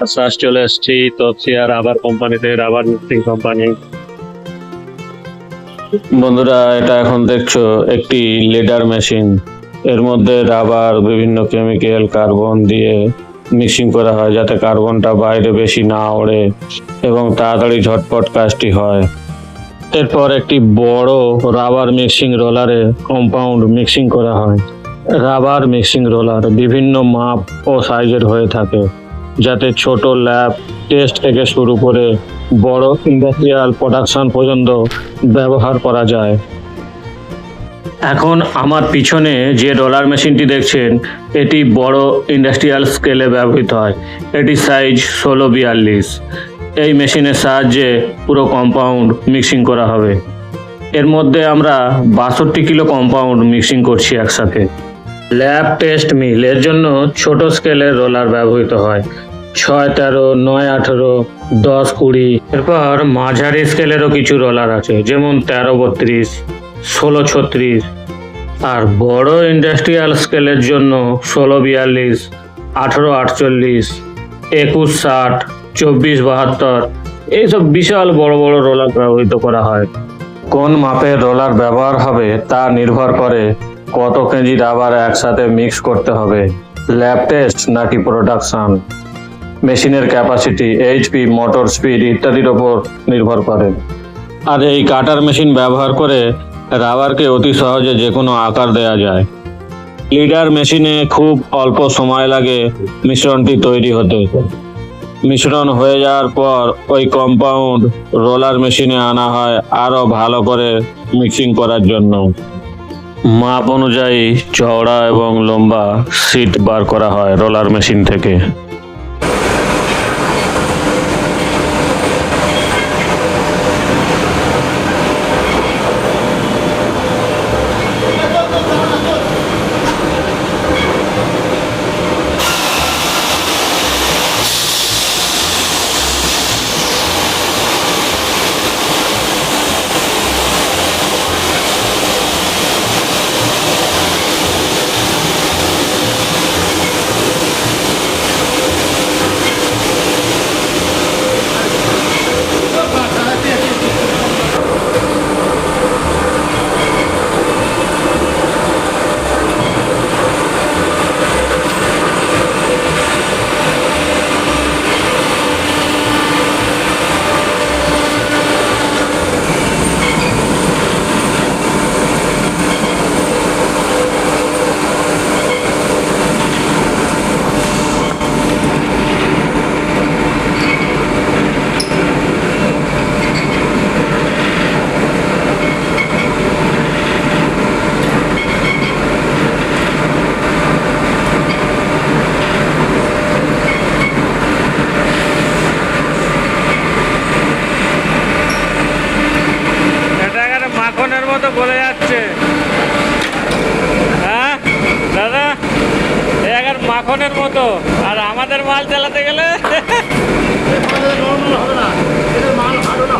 First চলে এসেছি Topsia rubber কোম্পানিতে রাবার মিক্সিং কোম্পানি বন্ধুরা, এটা এখন দেখছ, একটি লেডার মেশিন। এর মধ্যে রাবার বিভিন্ন কেমিক্যাল কার্বন দিয়ে মিক্সিং করা হয়, যাতে কার্বনটা বাইরে বেশি না ওড়ে এবং তাড়াতাড়ি ঝটপট কাজটি হয়। এরপর একটি বড় রাবার মিক্সিং রোলারে কম্পাউন্ড মিক্সিং করা হয়। রাবার মিক্সিং রোলার বিভিন্ন মাপ ও সাইজের হয়ে থাকে। যাতে ছোট ল্যাব টেস্ট থেকে শুরু করে বড় ইন্ডাস্ট্রিয়াল প্রোডাকশন পর্যন্ত ব্যবহার করা যায়। এখন আমার পিছনে যে রোলার মেশিনটি দেখছেন, এটি বড় ইন্ডাস্ট্রিয়াল স্কেলে ব্যবহৃত হয়। এটি সাইজ ষোলো বিয়াল্লিশ। এই মেশিনের সাহায্যে পুরো কম্পাউন্ড মিক্সিং করা হবে। এর মধ্যে আমরা বাষট্টি কিলো কম্পাউন্ড মিক্সিং করছি একসাথে। ল্যাব টেস্ট মিল, এর জন্য ছোট স্কেলের রোলার ব্যবহৃত হয়। ছয়, তেরো, নয়, আঠেরো, দশ, কুড়ি। এরপর মাঝারি স্কেলেরও কিছু রোলার আছে, যেমন তেরো, বত্রিশ, ষোলো, ছত্রিশ। আর বড় ইন্ডাস্ট্রিয়াল স্কেলের জন্য ষোলো, বিয়াল্লিশ, আঠেরো, আটচল্লিশ, একুশ, ষাট, চব্বিশ, বাহাত্তর। এইসব বিশাল বড় বড় রোলার ব্যবহৃত করা হয়। কোন মাপের রোলার ব্যবহার হবে তা নির্ভর করে কত কেজি রাবার একসাথে মিক্স করতে হবে? ল্যাব টেস্ট নাকি প্রোডাকশন মেশিনের ক্যাপাসিটি এইচপি মোটর স্পিড ইত্যাদির ওপর নির্ভর করে। আর এই কাটার মেশিন ব্যবহার করে রাবারকে অতি সহজে যে কোনো আকার দেওয়া যায়। লিডার মেশিনে খুব অল্প সময় লাগে মিশ্রণটি তৈরি হতে। মিশ্রণ হয়ে যাওয়ার পর ওই কম্পাউন্ড রোলার মেশিনে আনা হয় আরও ভালো করে মিক্সিং করার জন্য। মাপ অনুযায়ী চওড়া এবং লম্বা সিট বার করা হয় রোলার মেশিন থেকে এটা একেবারে মাখনের মতো গলে যাচ্ছে হ্যাঁ দাদা এ একেবারে মাখনের মতো। আর আমাদের মাল চালাতে গেলে কি হয় এগুলো